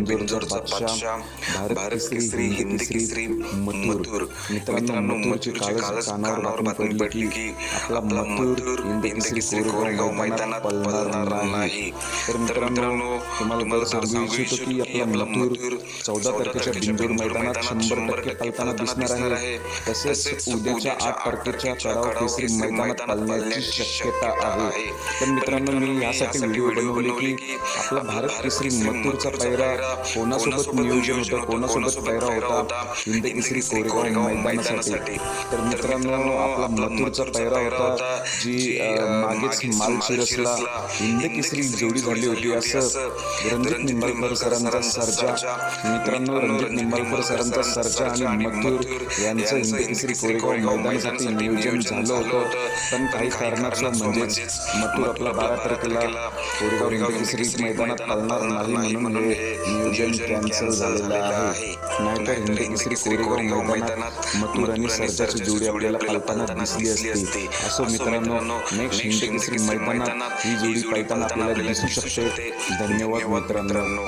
बिंजोरचा बादशाह भारत केसरी हिंद केसरी मथुर. मित्रांनो मथुरची कालच कानावर बातमी पडली की आपला मथुर हिंद केसरी कोरेगाव मैदानात पळणार नाही. तर मित्रांनो तुम्हाला तर सांगू इच्छितो की आपला मथुर चौदा तारखेच्या मैदानात शंभर टक्के दिसणार आहे. तसेच उद्याच्या आठ तारखेच्या कराव केसरी मैदानात पळण्याची शक्यता आहे. तर मित्रांनो मी यासाठी व्हिडिओ बनवले की आपला भारत केसरी मथुरचा पैरा कोणासोबत नियोजन होतं कोणासोबत पैरा होता हिंद केसरी कोरेगाव मैदानासाठी. तर मित्रांनो आपला मथुरचा पैरा होता जी मागेच मालशिरसला हिंद केसरी जोडी झाली होती असं रणजित निंबाळकर सरांचा सर्जा. मित्रांनो रणजित निंबाळकर सरांचा सर्जा आणि मथुर यांचं हिंद केसरी कोरेगाव मैदानासाठी नियोजन झालं होतं. पण काही कारणाचं म्हणजेच मथुर आपला बारा तारखेला कोरेगाव हिंद केसरी मैदानात पालणार नाही म्हणून हे नियोजन कॅन्सल झालेलं आहे. नाहीतर हिंद केसरी कोरेगाव मैदानात मथुर आणि सर्जाची जोडी आपल्याला पालताना दिसली असती. असो मित्रांनो नेक्स्ट हिंद केसरी मैदानात ही जोडी पालताना आपल्याला दिसू शकते. धन्यवाद मित्रांनो.